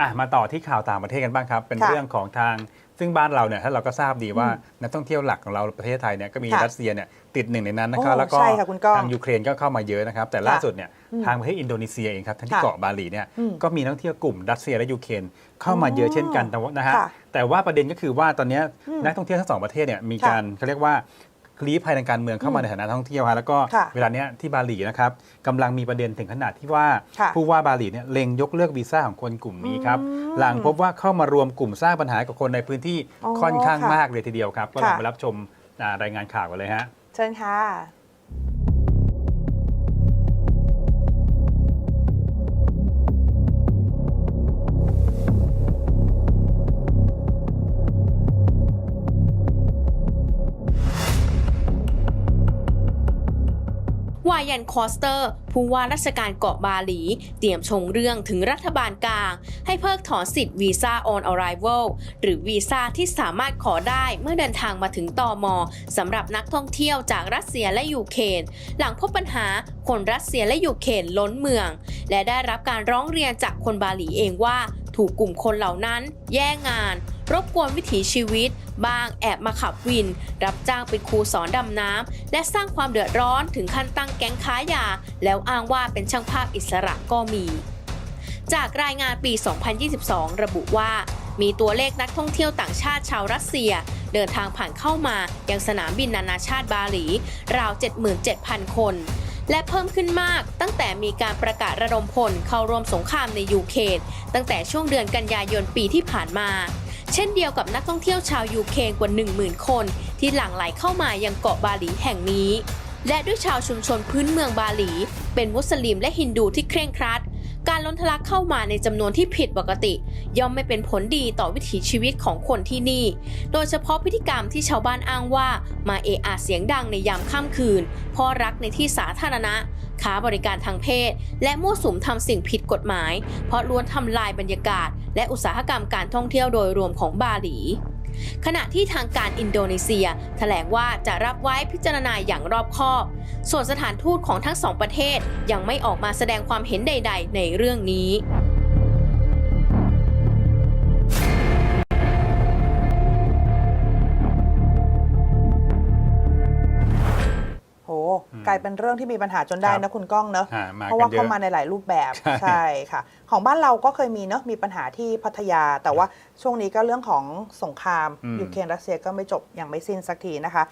อะมาต่อที่ข่าวต่างประเทศกันบ้างครับ เป็นค่ะเรื่องของทาง ซึ่งบ้านเราเนี่ยถ้าเราก็ทราบดีว่านักท่องเที่ยวหลักของเราประเทศไทยเนี่ยก็มีค่ะรัสเซียเนี่ยติดหนึ่งในนั้นนะครับ โอ้แล้วก็ใช่ค่ะคุณก้องทางยูเครนก็เข้ามาเยอะนะครับ แต่ล่าสุดเนี่ยอืมทางประเทศอินโดนีเซียเองครับทั้งที่ค่ะเกาะบาหลีเนี่ยอืมก็มีนักท่องเที่ยวกลุ่มรัสเซียและยูเครนเข้ามาเยอะเช่นกันแต่ว่านะฮะค่ะแต่ว่าประเด็นก็คือว่าตอนเนี้ยอืมนักท่องเที่ยวทั้งสองประเทศเนี่ยมีค่ะการเขาเรียกว่า ลี้ภัยทางการเมืองเข้ามาอืมในฐานะท่องเที่ยวฮะแล้วก็ค่ะเวลาเนี้ยที่บาหลีนะครับกำลังมีประเด็นถึงขนาดที่ว่าค่ะผู้ว่าบาหลีเนี่ยเล็งยกเลิกวีซ่าของคนกลุ่มนี้ครับอืมหลังพบว่าเข้ามารวมกลุ่มสร้างปัญหากับคนในพื้นที่อ๋อค่อนข้างค่ะมากเลยทีเดียวครับ ก็ลองค่ะไปรับชมอ่ารายงานข่าวกันเลยฮะเชิญค่ะ วายันคอสเตอร์ ผู้ว่าราชการเกาะบาหลี เตรียมชงเรื่องถึงรัฐบาลกลาง ให้เพิกถอนสิทธิ์วีซ่า on arrival หรือวีซ่าที่สามารถขอได้เมื่อเดินทางมาถึงตอมอสำหรับนักท่องเที่ยวจากรัสเซียและยูเครนหลังพบปัญหาคนรัสเซียและยูเครนล้นเมือง และได้รับการร้องเรียนจากคนบาหลีเองว่า ถูกกลุ่มคนเหล่านั้นแย่งงาน รบกวนวิถีชีวิตบ้างแอบมาขับวิน รับจ้างเป็นครูสอนดำน้ำ และสร้างความเดือดร้อนถึงขั้นตั้งแก๊งค้ายา แล้วอ้างว่าเป็นช่างภาพอิสระก็มี จากรายงานปี 2022 ระบุว่า มีตัวเลขนักท่องเที่ยวต่างชาติชาวรัสเซีย เดินทางผ่านเข้ามายังสนามบินนานาชาติบาหลี ราว 77,000 คน และเพิ่มขึ้นมากตั้งแต่มีการประกาศระดมพลเข้าร่วมสงครามในยูเครนตั้งแต่ช่วงเดือนกันยายนปีที่ผ่านมา เช่นเดียวกับนักท่องเที่ยวชาวยูเครนกว่า 10,000 คน ที่หลั่งไหลเข้ามายังเกาะบาหลีแห่งนี้ และด้วยชาวชุมชนพื้นเมืองบาหลี เป็นมุสลิมและฮินดูที่เคร่งครัด การล้นทะลักเข้ามาในจำนวนที่ผิดปกติ ย่อมไม่เป็นผลดีต่อวิถีชีวิตของคนที่นี่ โดยเฉพาะพฤติกรรมที่ชาวบ้านอ้างว่า มาเอะอะเสียงดังในยามค่ำคืนพ่อรักในที่สาธารณะค้าบริการทางเพศ และมั่วสุมทำสิ่งผิดกฎหมาย เพราะล้วนทำลายบรรยากาศ และอุตสาหกรรมการท่องเที่ยวโดยรวมของบาหลี ขณะที่ทางการอินโดนีเซียแถลงว่าจะรับไว้พิจารณาอย่างรอบคอบ ส่วนสถานทูตของทั้งสองประเทศยังไม่ออกมาแสดงความเห็นใด ๆ ในเรื่องนี้ กลายเป็นเรื่องที่มีปัญหาจนได้ครันะบคุณก้องเนอะอ่ามาเพราะว่ากันเยอะเข้ามาในหลายรูปแบบใช่ใช่ค่ะ ของบ้านเราก็เคยมีเนอะมีปัญหาที่พัทยา แต่ว่าช่วงนี้ก็เรื่องของสงครามอืมยูเครนรัสเซียก็ไม่จบยังไม่สิ้นสักทีนะคะ